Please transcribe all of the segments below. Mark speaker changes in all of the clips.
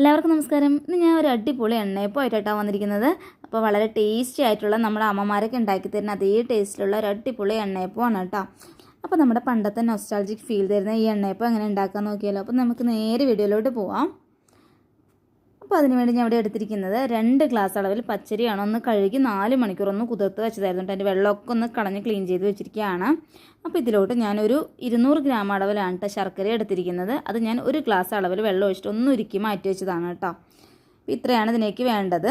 Speaker 1: എല്ലാവർക്കും നമസ്കാരം. ഇന്ന് ഞാൻ ഒരു അടിപൊളി എണ്ണയപ്പമായിട്ടാണ് വന്നിരിക്കുന്നത്. അപ്പോൾ വളരെ ടേസ്റ്റി ആയിട്ടുള്ള നമ്മുടെ അമ്മമാരൊക്കെ ഉണ്ടാക്കി തരുന്ന അതേ ടേസ്റ്റിലുള്ള ഒരു അടിപൊളി എണ്ണയപ്പമാണ് കേട്ടോ. അപ്പോൾ നമ്മുടെ പണ്ടത്തെ നൊസ്റ്റാൾജിക് ഫീൽ തരുന്ന ഈ എണ്ണയപ്പം എങ്ങനെ ഉണ്ടാക്കാൻ നോക്കിയാലോ. അപ്പോൾ നമുക്ക് നേരെ വീഡിയോയിലോട്ട് പോവാം. അപ്പോൾ അതിനുവേണ്ടി ഞാൻ ഇവിടെ എടുത്തിരിക്കുന്നത് രണ്ട് ഗ്ലാസ് അളവിൽ പച്ചരിയാണ്. ഒന്ന് കഴുകി നാല് മണിക്കൂർ ഒന്ന് കുതിർത്ത് വെച്ചതായിരുന്നു അതിന്റെ വെള്ളമൊക്കെ ഒന്ന് കളഞ്ഞ് ക്ലീൻ ചെയ്ത് വെച്ചിരിക്കുകയാണ്. അപ്പോൾ ഇതിലോട്ട് ഞാനൊരു ഇരുന്നൂറ് ഗ്രാം അളവിലാണ് കേട്ടോ ശർക്കര എടുത്തിരിക്കുന്നത്. അത് ഞാൻ ഒരു ഗ്ലാസ് അളവിൽ വെള്ളം ഒഴിച്ചിട്ട് ഒന്ന് ഉരുക്കി മാറ്റി വെച്ചതാണ് കേട്ടോ. അപ്പോൾ ഇത്രയാണ് ഇതിലേക്ക് വേണ്ടത്.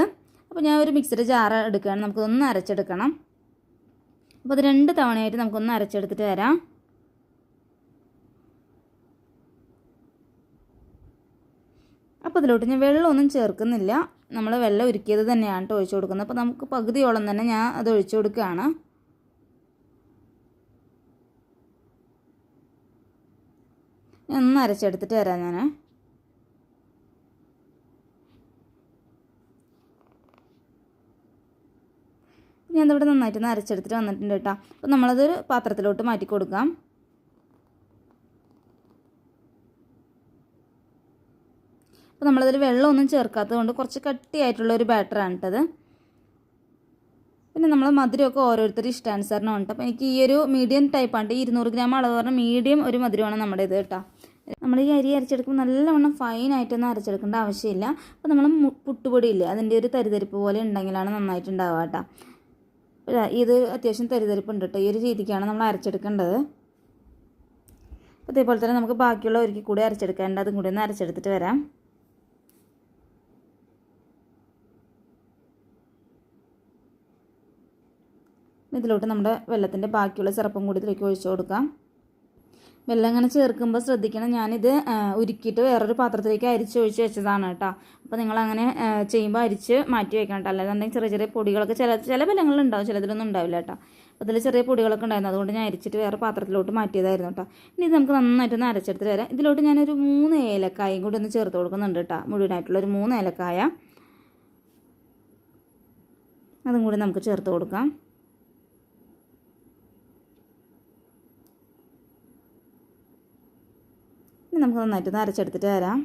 Speaker 1: അപ്പോൾ ഞാൻ ഒരു മിക്സഡ് ജാർ എടുക്കുകയാണ്. നമുക്കൊന്ന് അരച്ചെടുക്കണം. അപ്പോൾ അത് രണ്ട് തവണയായിട്ട് നമുക്കൊന്ന് അരച്ചെടുത്തിട്ട് വരാം. അപ്പോൾ ഇതിലോട്ട് ഞാൻ വെള്ളമൊന്നും ചേർക്കുന്നില്ല. നമ്മൾ വെള്ളം ഒരുക്കിയത് തന്നെയാണ് കേട്ടോ ഒഴിച്ചു കൊടുക്കുന്നത്. അപ്പോൾ നമുക്ക് പകുതിയോളം തന്നെ ഞാൻ അത് ഒഴിച്ചു കൊടുക്കുകയാണ്. ഒന്ന് അരച്ചെടുത്തിട്ട് തരാം ഞാൻ ഞാൻ നന്നായിട്ട് ഒന്ന് അരച്ചെടുത്തിട്ട് വന്നിട്ടുണ്ട് കേട്ടോ അപ്പോൾ നമ്മളതൊരു പാത്രത്തിലോട്ട് മാറ്റി കൊടുക്കാം. അപ്പോൾ നമ്മളതിൽ വെള്ളമൊന്നും ചേർക്കാത്തത് കൊണ്ട് കുറച്ച് കട്ടിയായിട്ടുള്ള ഒരു ബാറ്ററാണ് കേട്ടത് പിന്നെ നമ്മൾ മധുരമൊക്കെ ഓരോരുത്തർ ഇഷ്ടാനുസരണം ഉണ്ട്. അപ്പോൾ എനിക്ക് ഈ ഒരു മീഡിയം ടൈപ്പാണ് ഈ ഇരുന്നൂറ് ഗ്രാം അളവ് പറഞ്ഞാൽ മീഡിയം ഒരു മധുരമാണ് നമ്മുടെ ഇത് കേട്ടോ നമ്മൾ ഈ അരി അരച്ചെടുക്കുമ്പോൾ നല്ലവണ്ണം ഫൈനായിട്ടൊന്നും അരച്ചെടുക്കേണ്ട ആവശ്യമില്ല. അപ്പോൾ നമ്മൾ പുട്ടുപൊടി ഇല്ലേ അതിന്റെ ഒരു തരിതരിപ്പ് പോലെ ഉണ്ടെങ്കിലാണ് നന്നായിട്ടുണ്ടാവുക കേട്ടോ ഇത് അത്യാവശ്യം തരിതരിപ്പ് ഉണ്ട് കേട്ടോ ഈ ഒരു രീതിക്കാണ് നമ്മൾ അരച്ചെടുക്കേണ്ടത്. അപ്പോൾ ഇതേപോലെ തന്നെ നമുക്ക് ബാക്കിയുള്ള ഒരുക്കി കൂടി അരച്ചെടുക്കേണ്ട അതും കൂടി ഒന്ന് അരച്ചെടുത്തിട്ട് വരാം. ഇതിലോട്ട് നമ്മുടെ വെള്ളത്തിന്റെ ബാക്കിയുള്ള സിറപ്പും കൂടി ഇതിലേക്ക് ഒഴിച്ചു കൊടുക്കാം. വെള്ളം ഇങ്ങനെ ചേർക്കുമ്പോൾ ശ്രദ്ധിക്കണം ഞാനിത് ഉരുക്കിയിട്ട് വേറൊരു പാത്രത്തിലേക്ക് അരിച്ച് ഒഴിച്ച് വെച്ചതാണ് കേട്ടോ. അപ്പോൾ നിങ്ങളങ്ങനെ ചെയ്യുമ്പോൾ അരിച്ച് മാറ്റി വെക്കണം കേട്ടോ. അല്ലാതെ ചെറിയ ചെറിയ പൊടികളൊക്കെ ചില ചില ബലങ്ങളുണ്ടാവും ചിലതിലൊന്നും ഉണ്ടാവില്ല കേട്ടോ. അതിൽ ചെറിയ പൊടികളൊക്കെ ഉണ്ടായിരുന്നു. അതുകൊണ്ട് ഞാൻ അരിച്ചിട്ട് വേറെ പാത്രത്തിലോട്ട് മാറ്റിയതായിരുന്നു കേട്ടോ. ഇനി ഇത് നമുക്ക് നന്നായിട്ടൊന്ന് അരച്ചെടുത്തിട്ട് വരാം. ഇതിലോട്ട് ഞാനൊരു മൂന്ന് ഏലക്കായും കൂടി ഒന്ന് ചേർത്ത് കൊടുക്കുന്നുണ്ട് കേട്ടോ. മുഴുവനായിട്ടുള്ള ഒരു മൂന്ന് ഏലക്കായ. അതും കൂടി നമുക്ക് ചേർത്ത് കൊടുക്കാം. നമുക്ക് നന്നായിട്ട് അരച്ചെടുത്തിട്ട് വരാം.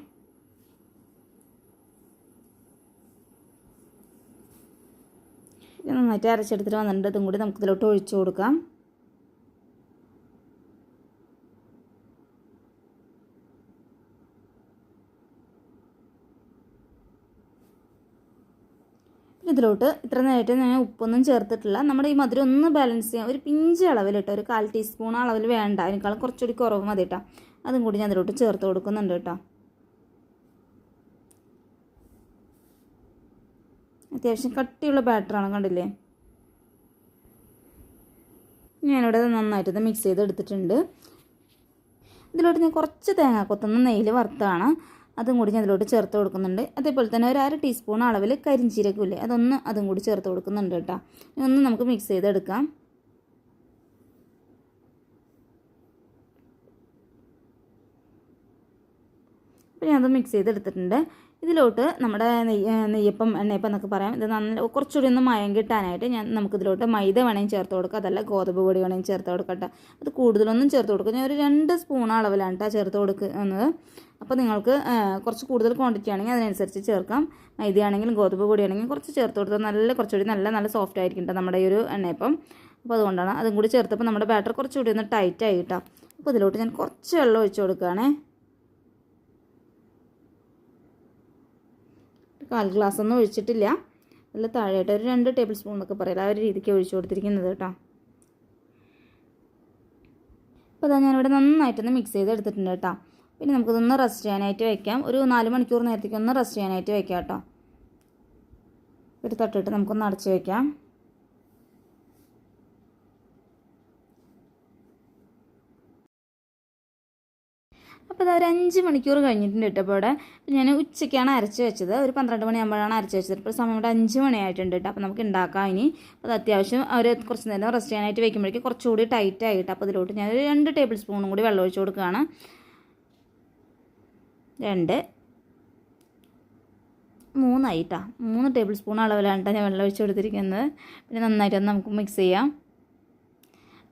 Speaker 1: നന്നായിട്ട് അരച്ചെടുത്തിട്ട് വന്നിട്ടുണ്ട്. ഇതും കൂടി നമുക്ക് ഇതിലോട്ട് ഒഴിച്ചു കൊടുക്കാം. ഇതിലോട്ട് ഇത്ര നേരമായിട്ട് ഞാൻ ഉപ്പൊന്നും ചേർത്തിട്ടില്ല. നമ്മുടെ ഈ മധുരം ഒന്ന് ബാലൻസ് ചെയ്യാം ഒരു പിഞ്ച് അളവിൽ ഒരു കാൽ ടീസ്പൂൺ അളവിൽ വേണ്ട. അതിനേക്കാളും കുറച്ചുകൂടി കുറവ് മതി കേട്ടോ അതും കൂടി ഞാൻ അതിലോട്ട് ചേർത്ത് കൊടുക്കുന്നുണ്ട് കേട്ടോ. അത്യാവശ്യം കട്ടിയുള്ള ബാറ്ററാണ് കണ്ടില്ലേ? ഞാനിവിടെ നന്നായിട്ടത് മിക്സ് ചെയ്ത് എടുത്തിട്ടുണ്ട്. ഇതിലോട്ട് ഞാൻ കുറച്ച് തേങ്ങാക്കൊത്തുന്ന നെയ്യിൽ വറുത്താണ്. അതും കൂടി ഞാൻ ഇതിലോട്ട് ചേർത്ത് കൊടുക്കുന്നുണ്ട്. അതേപോലെ തന്നെ ഒരു അര ടീസ്പൂൺ അളവിൽ കരിഞ്ചീരകമില്ലേ അതൊന്ന് അതും കൂടി ചേർത്ത് കൊടുക്കുന്നുണ്ട് കേട്ടോ. ഒന്ന് നമുക്ക് മിക്സ് ചെയ്തെടുക്കാം. അപ്പോൾ ഞാനത് മിക്സ് ചെയ്തെടുത്തിട്ടുണ്ട്. ഇതിലോട്ട് നമ്മുടെ നെയ്യ് നെയ്യപ്പം എണ്ണയപ്പം എന്നൊക്കെ പറയാം. ഇത് നല്ല കുറച്ചുകൂടി ഒന്ന് മയം കിട്ടാനായിട്ട് ഞാൻ നമുക്കിതിലോട്ട് മൈദ വേണമെങ്കിൽ ചേർത്ത് കൊടുക്കുക അതല്ല ഗോതമ്പ് പൊടി വേണമെങ്കിൽ ചേർത്ത് കൊടുക്കട്ടെ. അത് കൂടുതലൊന്നും ചേർത്ത് കൊടുക്കുക ഞാൻ ഒരു രണ്ട് സ്പൂൺ അളവിലാണ് കേട്ടോ ചേർത്ത് കൊടുക്കുന്നത് അപ്പോൾ നിങ്ങൾക്ക് കുറച്ച് കൂടുതൽ ക്വാണ്ടിറ്റി ആണെങ്കിൽ അതിനനുസരിച്ച് ചേർക്കാം. മൈദ ആണെങ്കിലും ഗോതമ്പ് പൊടി ആണെങ്കിലും കുറച്ച് ചേർത്ത് കൊടുത്താൽ നല്ല കുറച്ചുകൂടി നല്ല നല്ല സോഫ്റ്റ് ആയിരിക്കും കേട്ടോ നമ്മുടെ ഈ ഒരു എണ്ണയപ്പം. അപ്പോൾ അതുകൊണ്ടാണ് അതും കൂടി ചേർത്തപ്പോൾ നമ്മുടെ ബാറ്റർ കുറച്ചുകൂടി ഒന്ന് ടൈറ്റ് ആയി കേട്ടോ അപ്പോൾ ഇതിലോട്ട് ഞാൻ കുറച്ച് വെള്ളം ഒഴിച്ച് കൊടുക്കുകയാണേ കാൽ ഗ്ലാസ് ഒന്നും ഒഴിച്ചിട്ടില്ല. നല്ല താഴെയായിട്ട് ഒരു രണ്ട് ടേബിൾ സ്പൂൺ എന്നൊക്കെ പറയില്ല ആ ഒരു രീതിക്ക് ഒഴിച്ചു കൊടുത്തിരിക്കുന്നത് കേട്ടോ. അപ്പോൾ അതാ ഞാനിവിടെ നന്നായിട്ടൊന്ന് മിക്സ് ചെയ്ത് എടുത്തിട്ടുണ്ട് കേട്ടോ. പിന്നെ നമുക്കിതൊന്ന് റെസ്റ്റ് ചെയ്യാനായിട്ട് വെക്കാം. ഒരു നാല് മണിക്കൂർ നേരത്തേക്ക് ഒന്ന് റെസ്റ്റ് ചെയ്യാനായിട്ട് വെക്കാം കേട്ടോ. ഒരു തട്ടിട്ട് നമുക്കൊന്ന് അടച്ച് വെക്കാം. അതൊരു അഞ്ച് മണിക്കൂർ കഴിഞ്ഞിട്ടുണ്ട് കേട്ടോ അപ്പോൾ ഇവിടെ. ഞാൻ ഉച്ചയ്ക്കാണ് അരച്ച് വെച്ചത്. ഒരു പന്ത്രണ്ട് മണിയാകുമ്പോഴാണ് അരച്ച് വെച്ചത്. ഇപ്പോൾ സമയം ഇവിടെ അഞ്ച് മണിയായിട്ടുണ്ട് കേട്ടോ. അപ്പോൾ നമുക്ക് ഉണ്ടാക്കാം ഇനി. അത് അത്യാവശ്യം ഒരു കുറച്ച് നേരം റെസ്റ്റ് ചെയ്യാനായിട്ട് വെക്കുമ്പോഴേക്കും കുറച്ചുകൂടി ടൈറ്റ് ആയിട്ട് അപ്പോൾ അതിലോട്ട് ഞാൻ രണ്ട് ടേബിൾ സ്പൂണും കൂടി വെള്ളം ഒഴിച്ച് കൊടുക്കുകയാണ്. രണ്ട്. മൂന്നായിട്ടാണ് മൂന്ന് ടേബിൾ സ്പൂൺ അളവിലാണ് കേട്ടോ ഞാൻ വെള്ളം ഒഴിച്ച് കൊടുത്തിരിക്കുന്നത്. പിന്നെ നന്നായിട്ടൊന്ന് നമുക്ക് മിക്സ് ചെയ്യാം.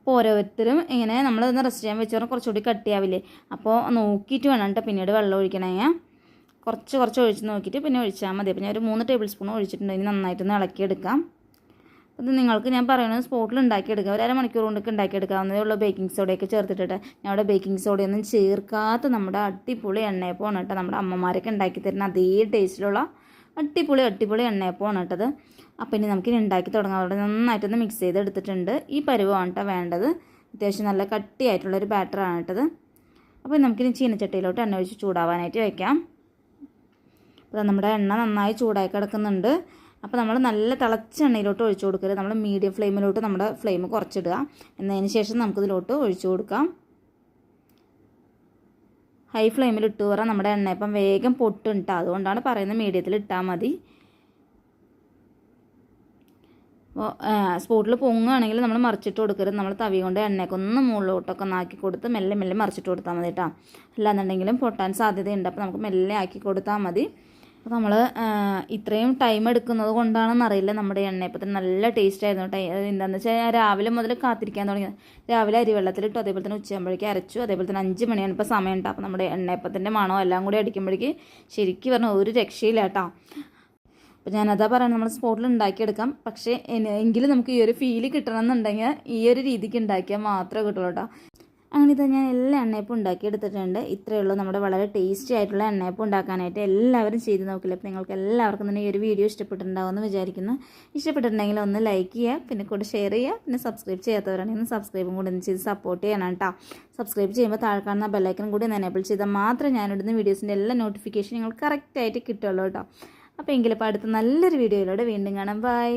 Speaker 1: അപ്പോൾ ഓരോരുത്തരും ഇങ്ങനെ നമ്മളൊന്ന് റെസ്റ്റ് ചെയ്യാൻ വെച്ച് പറഞ്ഞാൽ കുറച്ചുകൂടി കട്ടിയാവില്ലേ അപ്പോൾ നോക്കിയിട്ട് വേണം കേട്ടോ പിന്നീട് വെള്ളം ഒഴിക്കണേ. കുറച്ച് കുറച്ച് ഒഴിച്ച് നോക്കിയിട്ട് പിന്നെ ഒഴിച്ചാൽ മതി. അപ്പോൾ ഞാൻ ഒരു മൂന്ന് ടേബിൾ സ്പൂൺ ഒഴിച്ചിട്ടുണ്ട്. ഇനി നന്നായിട്ടൊന്ന് ഇളക്കിയെടുക്കാം. ഇത് നിങ്ങൾക്ക് ഞാൻ പറയുന്നത് സ്പോട്ടിൽ ഉണ്ടാക്കിയെടുക്കാം. ഒരു അരമണിക്കൂർ കൊണ്ടൊക്കെ ഉണ്ടാക്കിയെടുക്കാവുന്നതേ ഉള്ളൂ ബേക്കിംഗ് സോഡയൊക്കെ ചേർത്തിട്ടെ ഞാൻ അവിടെ ബേക്കിംഗ് സോഡയൊന്നും ചേർക്കാത്ത നമ്മുടെ അടിപൊളി എണ്ണയപ്പമാണ് കേട്ടോ നമ്മുടെ അമ്മമാരൊക്കെ ഉണ്ടാക്കി തരുന്ന അതേ ടേസ്റ്റിലുള്ള അടിപൊളി അടിപൊളി എണ്ണയപ്പമാണ് കേട്ടത് അപ്പോൾ ഇനി നമുക്കിനി ഉണ്ടാക്കി തുടങ്ങാം. അവിടെ നന്നായിട്ടൊന്ന് മിക്സ് ചെയ്ത് എടുത്തിട്ടുണ്ട് ഈ പരുവമാണ് കേട്ടോ വേണ്ടത്. അത്യാവശ്യം നല്ല കട്ടിയായിട്ടുള്ളൊരു ബാറ്ററാണ് കേട്ടത്. അപ്പോൾ നമുക്കിനി ചീനച്ചട്ടിയിലോട്ട് എണ്ണ ഒഴിച്ച് ചൂടാവാനായിട്ട് വയ്ക്കാം അപ്പോൾ നമ്മുടെ എണ്ണ നന്നായി ചൂടായി കിടക്കുന്നുണ്ട്. അപ്പോൾ നമ്മൾ നല്ല തിളച്ച എണ്ണയിലോട്ട് ഒഴിച്ചു കൊടുക്കരുത്. നമ്മൾ മീഡിയം ഫ്ലെയിമിലോട്ട് നമ്മുടെ ഫ്ലെയിം കുറച്ചിടുക. എന്നതിന് ശേഷം നമുക്കിതിലോട്ട് ഒഴിച്ചു കൊടുക്കാം. ഹൈ ഫ്ലെയിമിൽ ഇട്ട് പറയാം നമ്മുടെ എണ്ണയപ്പം വേഗം പൊട്ടുണ്ട് അതുകൊണ്ടാണ് പറയുന്നത് മീഡിയത്തിൽ ഇട്ടാൽ മതി അപ്പോൾ സ്പോട്ടിൽ പൊങ്ങുകയാണെങ്കിൽ നമ്മൾ മറിച്ചിട്ട് കൊടുക്കരുത്. നമ്മൾ തവി കൊണ്ട് എണ്ണയൊക്കെ ഒന്ന് മുകളിലോട്ടൊക്കെ ആക്കി കൊടുത്ത് മെല്ലെ മെല്ലെ മറിച്ചിട്ട് കൊടുത്താൽ മതി കേട്ടോ അല്ലാന്നുണ്ടെങ്കിലും പൊട്ടാൻ സാധ്യതയുണ്ട്. അപ്പോൾ നമുക്ക് മെല്ലെ ആക്കി കൊടുത്താൽ മതി. അപ്പോൾ നമ്മൾ ഇത്രയും ടൈം എടുക്കുന്നത് കൊണ്ടാണെന്ന് അറിയില്ല. നമ്മുടെ എണ്ണയപ്പത്തിന് നല്ല ടേസ്റ്റ് ആയിരുന്നു കേട്ടോ എന്താണെന്ന് വെച്ചാൽ രാവിലെ മുതൽ കാത്തിരിക്കാൻ തുടങ്ങിയത്. രാവിലെ അരിവെള്ളത്തിലിട്ടു അതേപോലെ തന്നെ ഉച്ചയാകുമ്പോഴേക്കും അരച്ചു. അതേപോലെ തന്നെ അഞ്ച് മണിയാണ് ഇപ്പോൾ സമയം ഉണ്ട് അപ്പോൾ നമ്മുടെ എണ്ണയപ്പത്തിന്റെ മണോ എല്ലാം കൂടി അടിക്കുമ്പോഴേക്ക് ശരിക്കും പറഞ്ഞാൽ ഒരു രക്ഷയില്ല കേട്ടോ അപ്പോൾ ഞാനതാ പറയുന്നത് നമ്മൾ സ്പോട്ടിൽ ഉണ്ടാക്കിയെടുക്കാം. പക്ഷേ എങ്കിലും നമുക്ക് ഈ ഒരു ഫീൽ കിട്ടണമെന്നുണ്ടെങ്കിൽ ഈ ഒരു രീതിക്ക് ഉണ്ടാക്കിയാൽ മാത്രമേ കിട്ടുള്ളൂ കേട്ടോ. അങ്ങനെ ഇതാ ഞാൻ എല്ലാ എണ്ണയപ്പും ഉണ്ടാക്കിയെടുത്തിട്ടുണ്ട്. ഇത്രയേ ഉള്ളൂ. നമ്മുടെ വളരെ ടേസ്റ്റി ആയിട്ടുള്ള എണ്ണയപ്പം ഉണ്ടാക്കാനായിട്ട് എല്ലാവരും ചെയ്ത് നോക്കില്ല? അപ്പോൾ നിങ്ങൾക്ക് എല്ലാവർക്കും തന്നെ ഈ ഒരു വീഡിയോ ഇഷ്ടപ്പെട്ടിട്ടുണ്ടാവുമെന്ന് വിചാരിക്കുന്നു. ഇഷ്ടപ്പെട്ടിട്ടുണ്ടെങ്കിൽ ഒന്ന് ലൈക്ക് ചെയ്യുക പിന്നെ കൂടെ ഷെയർ ചെയ്യുക പിന്നെ സബ്സ്ക്രൈബ് ചെയ്യാത്തവരാണെങ്കിൽ ഒന്ന് സബ്സ്ക്രൈബും കൂടി ഒന്ന് ചെയ്ത് സപ്പോർട്ട് ചെയ്യണം കേട്ടോ. സബ്സ്ക്രൈബ് ചെയ്യുമ്പോൾ താഴെ കാണുന്ന കൂടി ഒന്ന് എനേബിൾ ചെയ്താൽ മാത്രമേ ഞാനിടുന്ന വീഡിയോസിന്റെ എല്ലാ നോട്ടിഫിക്കേഷൻ നിങ്ങൾ കറക്റ്റായിട്ട് കിട്ടുള്ളൂ കേട്ടോ. അപ്പോൾ എങ്കിലും ഇപ്പോൾ അടുത്ത നല്ലൊരു വീഡിയോയിലൂടെ വീണ്ടും കാണാം. ബൈ